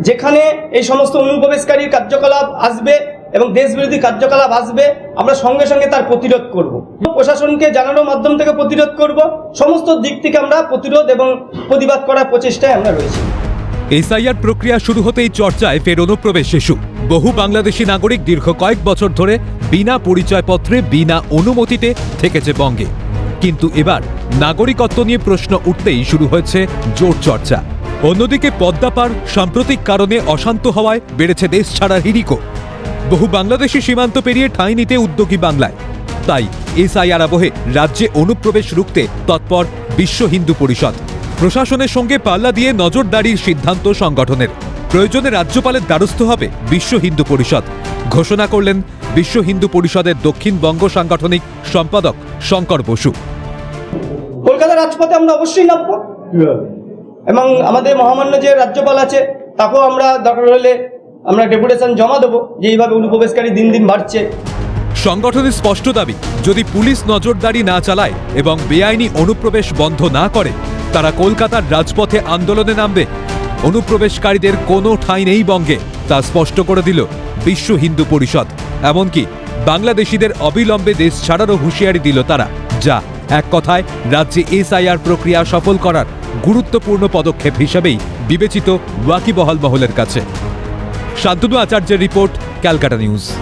যেখানে এই সমস্ত অনুপ্রবেশকারীর কার্যকলাপ আসবে এবং দেশবিরোধী কার্যকলাপ আসবে, আমরা সঙ্গে সঙ্গে তার প্রতিরোধ করব। প্রশাসনকে জানানোর মাধ্যম থেকে প্রতিরোধ করব। সমস্ত দিক থেকে আমরা প্রতিরোধ এবং প্রতিবাদ করার প্রচেষ্টায় আমরা রয়েছি। এসআইআর প্রক্রিয়া শুরু হতেই চর্চায় ফের অনুপ্রবেশ শিশু। বহু বাংলাদেশি নাগরিক দীর্ঘ কয়েক বছর ধরে বিনা পরিচয়পত্রে, বিনা অনুমতিতে থেকেছে বঙ্গে। কিন্তু এবার নাগরিকত্ব নিয়ে প্রশ্ন উঠতেই শুরু হয়েছে জোর চর্চা। অন্যদিকে পদ্মাপার সাম্প্রতিক কারণে অশান্ত হওয়ায় বেড়েছে দেশ ছাড়ার হিরিকো বহু বাংলাদেশি সীমান্ত পেরিয়ে ঠাঁই নিতে উদ্যোগী বাংলায়। তাই এসআইআর আবহে রাজ্যে অনুপ্রবেশ রুখতে তৎপর বিশ্ব হিন্দু পরিষদ। প্রশাসনের সঙ্গে পাল্লা দিয়ে নজরদারির সিদ্ধান্ত সংগঠনের। প্রয়োজনে রাজ্যপালের দ্বারস্থ হবে বিশ্ব হিন্দু পরিষদ। ঘোষণা করলেন বিশ্ব হিন্দু পরিষদের দক্ষিণবঙ্গ সাংগঠনিক সম্পাদক শঙ্কর বসু। কলকাতা রাজপথে আমরা অবশ্যই নামবো। এবং আমাদের মহামান্য যে রাজ্যপাল আছে, তাকেও আমরা দরকার হলে আমরা ডেপুটেশন জমা দেবো যে এইভাবে অনুপ্রবেশকারী দিন দিন বাড়ছে। সংগঠনের স্পষ্ট দাবি, যদি পুলিশ নজরদারি না চালায় এবং বেআইনি অনুপ্রবেশ বন্ধ না করে, তারা কলকাতার রাজপথে আন্দোলনে নামবে। অনুপ্রবেশকারীদের কোনো ঠাঁই নেই বঙ্গে, তা স্পষ্ট করে দিল বিশ্ব হিন্দু পরিষদ। এমনকি বাংলাদেশিদের অবিলম্বে দেশ ছাড়ারও হুঁশিয়ারি দিল তারা। যা এক কথায়, রাজ্যে এসআইআর প্রক্রিয়া সফল করার গুরুত্বপূর্ণ পদক্ষেপ হিসেবেই বিবেচিত ওয়াকিবহাল মহলের কাছে। শান্তনু আচার্যের রিপোর্ট, ক্যালকাটা নিউজ।